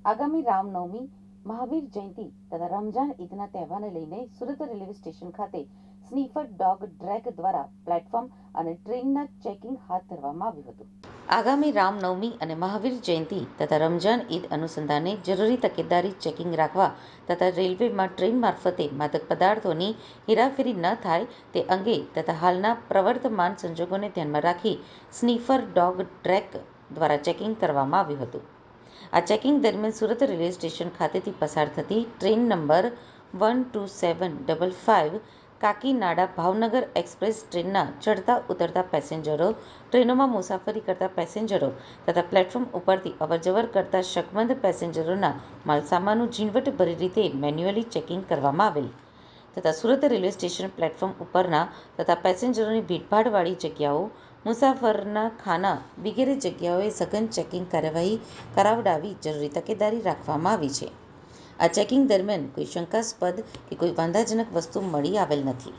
આગામી રામનવમી, મહાવીર જયંતિ તથા રમજાન ઈદના તહેવારને લઈને સુરત રેલવે સ્ટેશન ખાતે સ્નીફર ડોગ ડ્રેગ દ્વારા પ્લેટફોર્મ અને ટ્રેનના ચેકિંગ હાથ ધરવામાં આવ્યું હતું. આગામી રામનવમી અને મહાવીર જયંતિ તથા રમજાન ઈદ અનુસંધાને જરૂરી તકેદારી ચેકિંગ રાખવા તથા રેલવેમાં ટ્રેન મારફતે માદક પદાર્થોની હેરાફેરી ન થાય તે અંગે તથા હાલના પ્રવર્તમાન સંજોગોને ધ્યાનમાં રાખી સ્નીફર ડોગ ડ્રેક દ્વારા ચેકિંગ કરવામાં આવ્યું હતું. આ ચેકિંગ દરમિયાન સુરત રેલવે સ્ટેશન ખાતેથી પસાર થતી train number one two seven double five Kakinada Bhavnagar express ટ્રેનના ચડતા ઉતરતા પેસેન્જરો, ટ્રેનોમાં મુસાફરી કરતા પેસેન્જરો તથા પ્લેટફોર્મ ઉપરથી અવરજવર કરતા શકમંદ પેસેન્જરોના માલસામાનનું ઝીણવટભરી રીતે મેન્યુઅલી ચેકિંગ કરવામાં આવેલ. તથા સુરત રેલવે સ્ટેશન પ્લેટફોર્મ ઉપરના તથા પેસેન્જરોની ભીડભાડવાળી જગ્યાઓ મુસાફરના ખાના વિગેરે જગ્યાઓએ સઘન ચેકિંગ કાર્યવાહી કરાવડાવી જરૂરી તકેદારી રાખવામાં આવી છે. આ ચેકિંગ દરમિયાન કોઈ શંકાસ્પદ કે કોઈ વાંધાજનક વસ્તુ મળી આવેલ નથી.